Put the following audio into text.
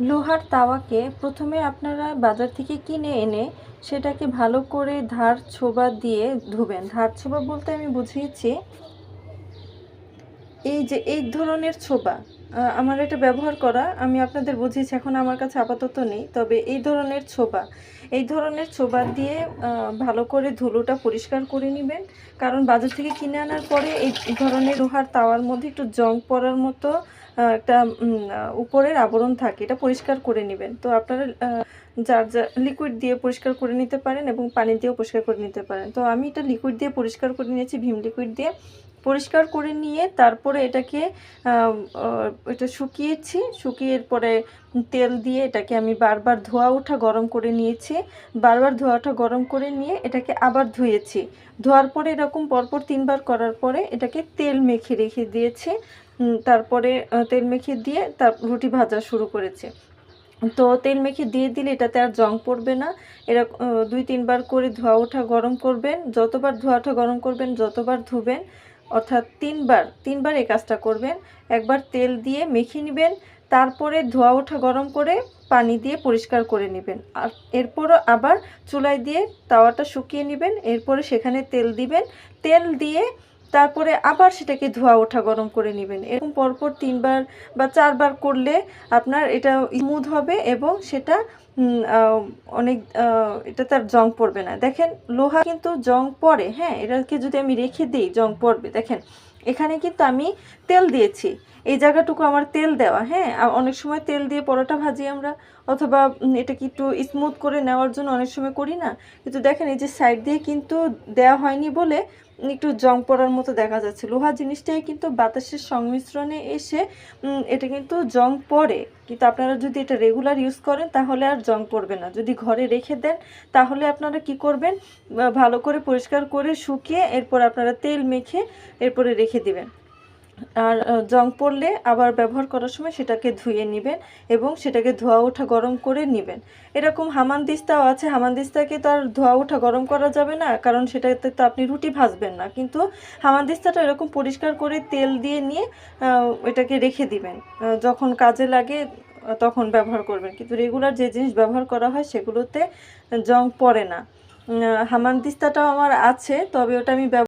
লোহার তাওয়াকে প্রথমে আপনারা বাজার থেকে কিনে এনে সেটাকে ভালো করে ধার ছোবা দিয়ে ধুবেন। ধার ছোবা বলতে আমি বুঝিয়েছি এই যে, এই ধরনের ছোবা। আমার এটা ব্যবহার করা, আমি আপনাদের বুঝিয়েছি, এখন আমার কাছে আপাতত নেই। তবে এই ধরনের ছোবা, এই ধরনের ছোবা দিয়ে ভালো করে ধুলোটা পরিষ্কার করে নেবেন। কারণ বাজার থেকে কিনে আনার পরে এই ধরনের লোহার তাওয়ার মধ্যে একটু জং পড়ার মতো একটা উপরের আবরণ থাকে, এটা পরিষ্কার করে নেবেন। তো আপনারা যার যা লিকুইড দিয়ে পরিষ্কার করে নিতে পারেন এবং পানি দিয়েও পরিষ্কার করে নিতে পারেন। তো আমি এটা লিকুইড দিয়ে পরিষ্কার করে নিয়েছি, ভীম লিকুইড দিয়ে। পরিষ্কার করে নিয়ে তারপরে এটাকে এটা শুকিয়েছি, শুকিয়ে পরে তেল দিয়ে এটাকে আমি বারবার ধোয়া ওঠা গরম করে নিয়েছি। বারবার ধোয়া ওঠা গরম করে নিয়ে এটাকে আবার ধুয়েছি। ধোয়ার পরে এরকম পরপর তিনবার করার পরে এটাকে তেল মেখে রেখে দিয়েছি। তারপরে তেল মেখে দিয়ে তার রুটি ভাজা শুরু করেছে। তো তেল মেখে দিয়ে দিলে এটাতে আর জং পড়বে না। এরকম দুই তিনবার করে ধোয়া ওঠা গরম করবেন। যতবার ধোয়া ওঠা গরম করবেন, যতবার ধুবেন অর্থাৎ তিনবার তিনবার এই কাজটা করবেন। একবার তেল দিয়ে মেখে নেবেন, তারপরে ধোয়া ওঠা গরম করে পানি দিয়ে পরিষ্কার করে নেবেন। আর এরপরও আবার চুলায় দিয়ে তাওয়াটা শুকিয়ে নেবেন, এরপরে সেখানে তেল দিবেন। তেল দিয়ে তারপরে আবার সেটাকে ধোয়া ওঠা গরম করে নেবেন। এরকম পরপর তিনবার বা চারবার করলে আপনার এটা স্মুথ হবে এবং সেটা অনেক এটা তার জং পড়বে না। দেখেন, লোহা কিন্তু জং পড়ে হ্যাঁ? এটাকে যদি আমি রেখে দিই, জং পড়বে। দেখেন, এখানে কিন্তু আমি তেল দিয়েছি। এই জায়গাটুকু আমার তেল দেওয়া হ্যাঁ? অনেক সময় তেল দিয়ে পরোটা ভাজি আমরা, অথবা এটা কি একটু স্মুথ করে নেওয়ার জন্য অনেক সময় করি না। কিন্তু দেখেন এই যে সাইড দিয়ে কিন্তু দেওয়া হয়নি বলে একটু জং পড়ার মতো দেখা যাচ্ছে। লোহা জিনিসটাই কিন্তু বাতাসের সংমিশ্রণে এসে এটা কিন্তু জং পড়ে। কিন্তু আপনারা যদি এটা রেগুলার ইউজ করেন, তাহলে আর জং পড়বে না। যদি ঘরে রেখে দেন, তাহলে আপনারা কি করবেন? ভালো করে পরিষ্কার করে শুকিয়ে এরপর আপনারা তেল মেখে এরপরে রেখে দিবেন। আর জং পড়লে আবার ব্যবহার করার সময় সেটাকে ধুয়ে নেবেন এবং সেটাকে ধোয়া ওঠা গরম করে নেবেন। এরকম হামানদিস্তাও আছে, হামানদিস্তাকে তো আর ধোয়া ওঠা গরম করা যাবে না, কারণ সেটাতে তো আপনি রুটি ভাজবেন না। কিন্তু হামানদিস্তাটা এরকম পরিষ্কার করে তেল দিয়ে নিয়ে এটাকে রেখে দিবেন। যখন কাজে লাগে, তখন ব্যবহার করবেন। কিন্তু রেগুলার যে জিনিস ব্যবহার করা হয়, সেগুলোতে জং পড়ে না। হামানদিস্তাটাও আমার আছে, তবে ওটা আমি